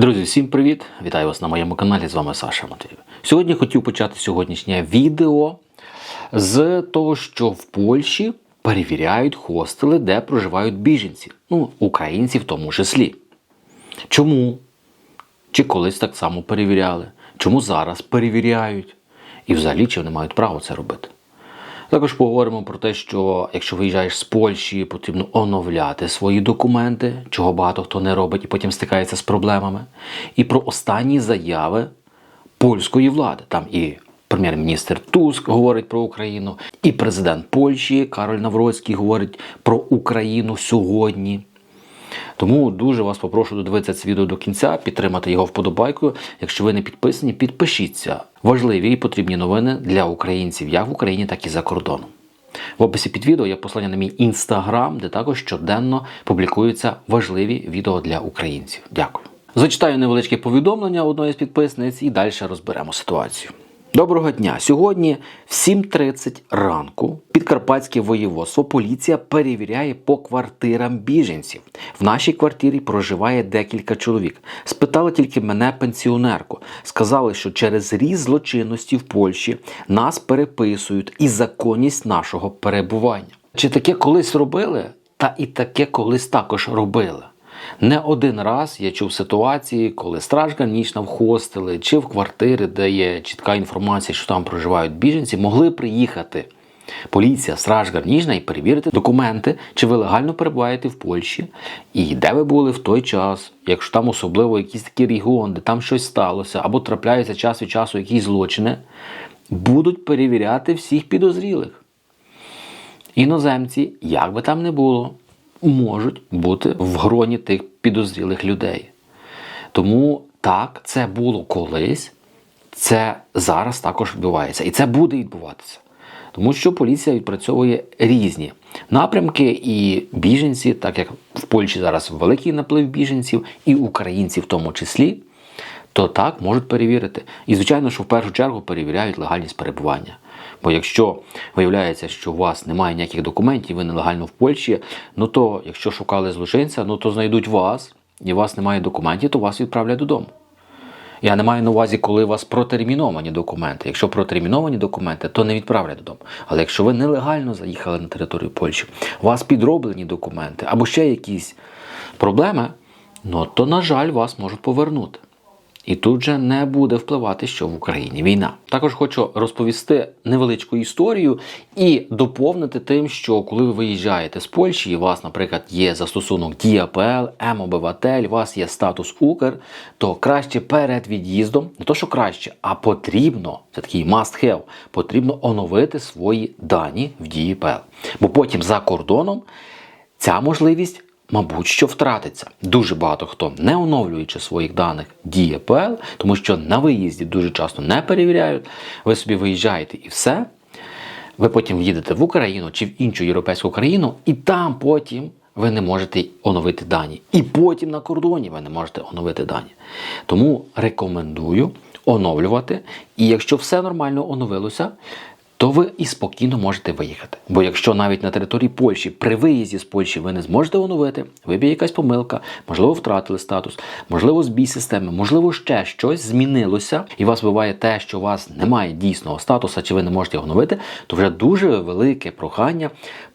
Друзі, всім привіт! Вітаю вас на моєму каналі. З вами Саша Матвіїв. Сьогодні хотів почати сьогоднішнє відео з того, що в Польщі перевіряють хостели, де проживають біженці, ну, українці в тому числі. Чому? Чи колись так само перевіряли? Чому зараз перевіряють? І взагалі чи вони мають право це робити? Також поговоримо про те, що якщо виїжджаєш з Польщі, потрібно оновляти свої документи, чого багато хто не робить і потім стикається з проблемами. І про останні заяви польської влади. Там і прем'єр-міністр Туск говорить про Україну, і президент Польщі Кароль Навроцький говорить про Україну сьогодні. Тому дуже вас попрошу додивитися це відео до кінця, підтримати його вподобайкою. Якщо ви не підписані, підпишіться. Важливі і потрібні новини для українців як в Україні, так і за кордоном. В описі під відео є послання на мій інстаграм, де також щоденно публікуються важливі відео для українців. Дякую. Зачитаю невеличке повідомлення одної з підписниць і далі розберемо ситуацію. Доброго дня! Сьогодні в 7.30 ранку Підкарпатське воєводство поліція перевіряє по квартирам біженців. В нашій квартирі проживає декілька чоловік. Спитали тільки мене пенсіонерку. Сказали, що через ріст злочинності в Польщі нас переписують і законність нашого перебування. Чи таке колись робили? Та і таке колись також робили. Не один раз я чув ситуації, коли страж гранічна в хостели чи в квартири, де є чітка інформація, що там проживають біженці, могли приїхати. Поліція, страж гарніжна і перевірити документи, чи ви легально перебуваєте в Польщі, і де ви були в той час, якщо там особливо якісь такі регіони, де там щось сталося, або трапляються час від часу якісь злочини, будуть перевіряти всіх підозрілих. Іноземці, як би там не було, можуть бути в гроні тих підозрілих людей. Тому так, це було колись, це зараз також відбувається. І це буде відбуватися. Тому що поліція відпрацьовує різні напрямки, і біженці, так як в Польщі зараз великий наплив біженців, і українці в тому числі, то так можуть перевірити. І, звичайно, що в першу чергу перевіряють легальність перебування. Бо якщо виявляється, що у вас немає ніяких документів, ви нелегально в Польщі, ну то якщо шукали злочинця, ну то знайдуть вас, і у вас немає документів, то вас відправлять додому. Я не маю на увазі, коли у вас протерміновані документи. Якщо протерміновані документи, то не відправлять додому. Але якщо ви нелегально заїхали на територію Польщі, у вас підроблені документи або ще якісь проблеми, ну то, на жаль, вас можуть повернути. І тут же не буде впливати, що в Україні війна. Також хочу розповісти невеличку історію і доповнити тим, що коли ви виїжджаєте з Польщі, і у вас, наприклад, є застосунок ДіАПЛ, М-обиватель, у вас є статус Укр, то краще перед від'їздом, не то що краще, а потрібно, це такий must have, потрібно оновити свої дані в ДіАПЛ. Бо потім за кордоном ця можливість мабуть, що втратиться. Дуже багато хто не оновлюючи своїх даних діє ПЛ, тому що на виїзді дуже часто не перевіряють. Ви собі виїжджаєте і все. Ви потім їдете в Україну чи в іншу європейську країну, і там потім ви не можете оновити дані. І потім на кордоні ви не можете оновити дані. Тому рекомендую оновлювати. І якщо все нормально оновилося, то ви і спокійно можете виїхати. Бо якщо навіть на території Польщі при виїзді з Польщі ви не зможете оновити, виб'є якась помилка, можливо, втратили статус, можливо, збій системи, можливо, ще щось змінилося, і вас буває те, що у вас немає дійсного статуса, чи ви не можете оновити, то вже дуже велике прохання.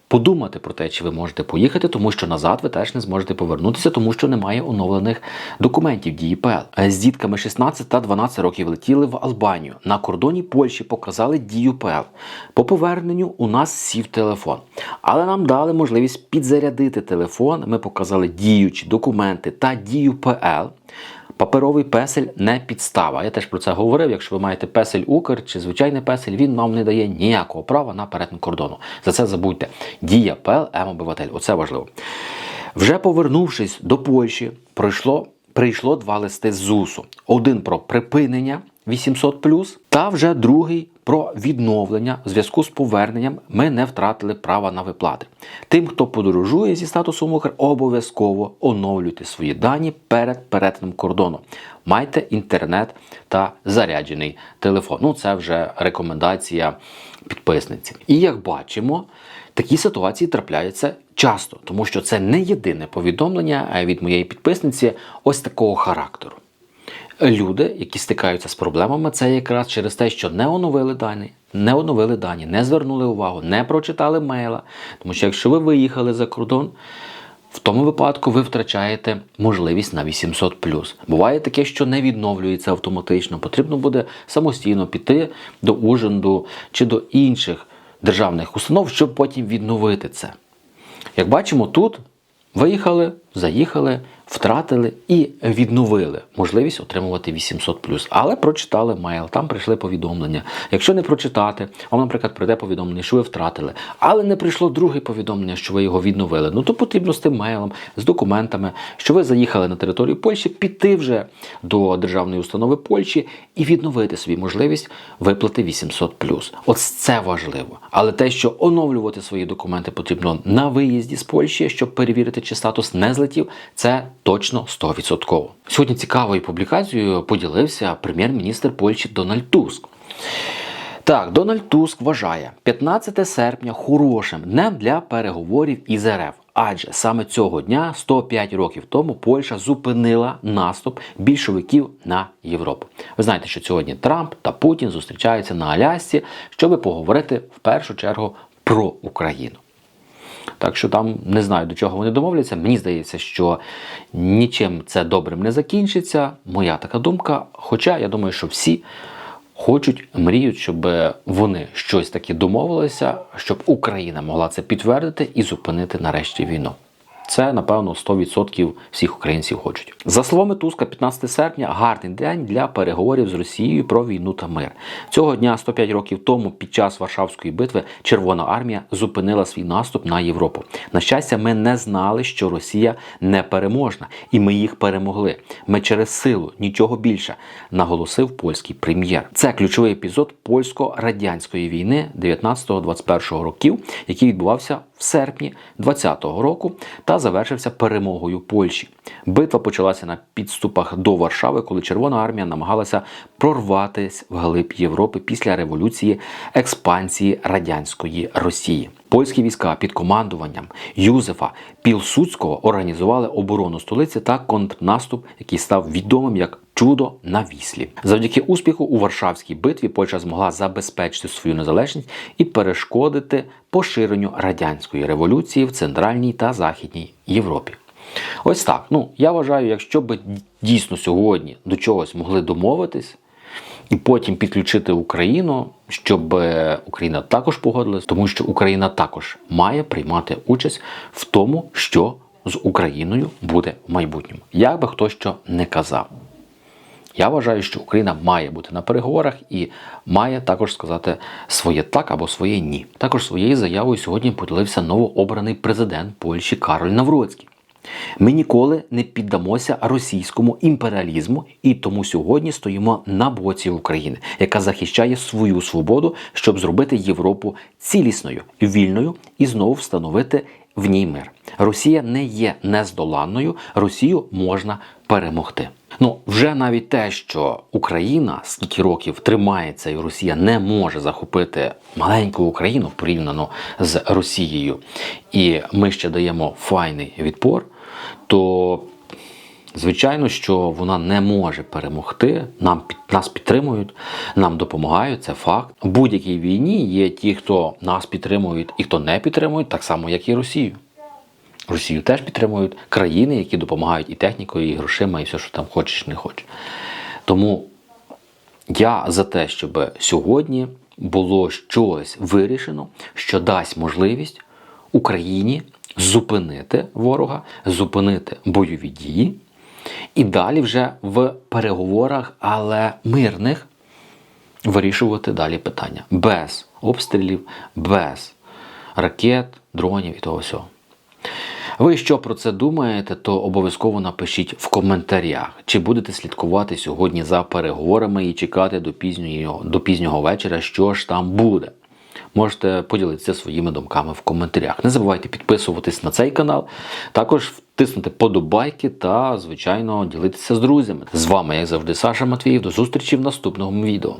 Подумати про те, чи ви можете поїхати, тому що назад ви теж не зможете повернутися, тому що немає оновлених документів дії ПЛ. З дітками 16 та 12 років летіли в Албанію. На кордоні Польщі показали дію ПЛ. По поверненню у нас сів телефон, але нам дали можливість підзарядити телефон. Ми показали діючі документи та дію ПЛ. Паперовий песель не підстава. Я теж про це говорив. Якщо ви маєте песель Укр чи звичайний песель, він вам не дає ніякого права на перетин кордону. За це забудьте. Дія ПЛ М-обиватель. Оце важливо. Вже повернувшись до Польщі, пройшло, прийшло два листи з ЗУСу. Один про припинення 800+, та вже другий про відновлення в зв'язку з поверненням ми не втратили права на виплати. Тим, хто подорожує зі статусом Укр, обов'язково оновлюйте свої дані перед перетином кордону. Майте інтернет та заряджений телефон. Ну, це вже рекомендація підписниці. І як бачимо, такі ситуації трапляються часто, тому що це не єдине повідомлення від моєї підписниці ось такого характеру. Люди, які стикаються з проблемами, це якраз через те, що не оновили дані, не оновили дані, не звернули увагу, не прочитали мейла. Тому що якщо ви виїхали за кордон, в тому випадку ви втрачаєте можливість на 800 Буває таке, що не відновлюється автоматично. Потрібно буде самостійно піти до Ужинду чи до інших державних установ, щоб потім відновити це. Як бачимо, тут виїхали, заїхали, втратили і відновили можливість отримувати 800 Але прочитали мейл, там прийшли повідомлення. Якщо не прочитати, вам, наприклад, прийде повідомлення, що ви втратили, але не прийшло друге повідомлення, що ви його відновили. Ну то потрібно з тим мейлом, з документами, що ви заїхали на територію Польщі, піти вже до державної установи Польщі і відновити собі можливість виплати 800 Ось це важливо. Але те, що оновлювати свої документи потрібно на виїзді з Польщі, щоб перевірити, чи статус не злетів, це точно 100%. Сьогодні цікавою публікацією поділився прем'єр-міністр Польщі Дональд Туск. Так, Дональд Туск вважає 15 серпня хорошим днем для переговорів із РФ. Адже саме цього дня, 105 років тому, Польща зупинила наступ більшовиків на Європу. Ви знаєте, що сьогодні Трамп та Путін зустрічаються на Алясці, щоб поговорити в першу чергу про Україну. Так що там не знаю, до чого вони домовляться. Мені здається, що нічим це добрим не закінчиться. Моя така думка. Хоча я думаю, що всі хочуть, мріють, щоб вони щось таке домовилися, щоб Україна могла це підтвердити і зупинити нарешті війну. Це, напевно, 100% всіх українців хочуть. За словами Туска, 15 серпня гарний день для переговорів з Росією про війну та мир. Цього дня, 105 років тому, під час Варшавської битви, Червона армія зупинила свій наступ на Європу. На щастя, ми не знали, що Росія не переможна, і ми їх перемогли. Ми через силу, нічого більше, наголосив польський прем'єр. Це ключовий епізод польсько-радянської війни 19-21 років, який відбувався в серпні 20-го року та завершився перемогою Польщі. Битва почалася на підступах до Варшави, коли Червона армія намагалася прорватися в глиб Європи після революції експансії радянської Росії. Польські війська під командуванням Юзефа Пілсудського організували оборону столиці та контрнаступ, який став відомим як Чудо на віслі. Завдяки успіху у Варшавській битві Польща змогла забезпечити свою незалежність і перешкодити поширенню радянської революції в Центральній та Західній Європі. Ось так. Ну я вважаю, якщо б дійсно сьогодні до чогось могли домовитись. І потім підключити Україну, щоб Україна також погодилась, тому що Україна також має приймати участь в тому, що з Україною буде в майбутньому. Як би хто що не казав. Я вважаю, що Україна має бути на переговорах і має також сказати своє так або своє ні. Також своєю заявою сьогодні поділився новообраний президент Польщі Кароль Навроцький. Ми ніколи не піддамося російському імперіалізму і тому сьогодні стоїмо на боці України, яка захищає свою свободу, щоб зробити Європу цілісною, вільною і знову встановити в ній мир. Росія не є нездоланною, Росію можна перемогти. Ну, вже навіть те, що Україна скільки років тримається, і Росія не може захопити маленьку Україну порівняно з Росією, і ми ще даємо файний відпор, то звичайно, що вона не може перемогти. Нам нас підтримують, нам допомагають. Це факт. У будь-якій війні є ті, хто нас підтримують і хто не підтримують, так само як і Росію. Росію теж підтримують країни, які допомагають і технікою, і грошима, і все, що там хочеш, не хочеш. Тому я за те, щоб сьогодні було щось вирішено, що дасть можливість Україні зупинити ворога, зупинити бойові дії. І далі вже в переговорах, але мирних, вирішувати далі питання. Без обстрілів, без ракет, дронів і того всього. Ви що про це думаєте, то обов'язково напишіть в коментарях, чи будете слідкувати сьогодні за переговорами і чекати до пізнього, до пізнього вечора, що ж там буде. Можете поділитися своїми думками в коментарях. Не забувайте підписуватись на цей канал, також втиснути подобайки та, звичайно, ділитися з друзями. З вами, як завжди, Саша Матвіїв. До зустрічі в наступному відео.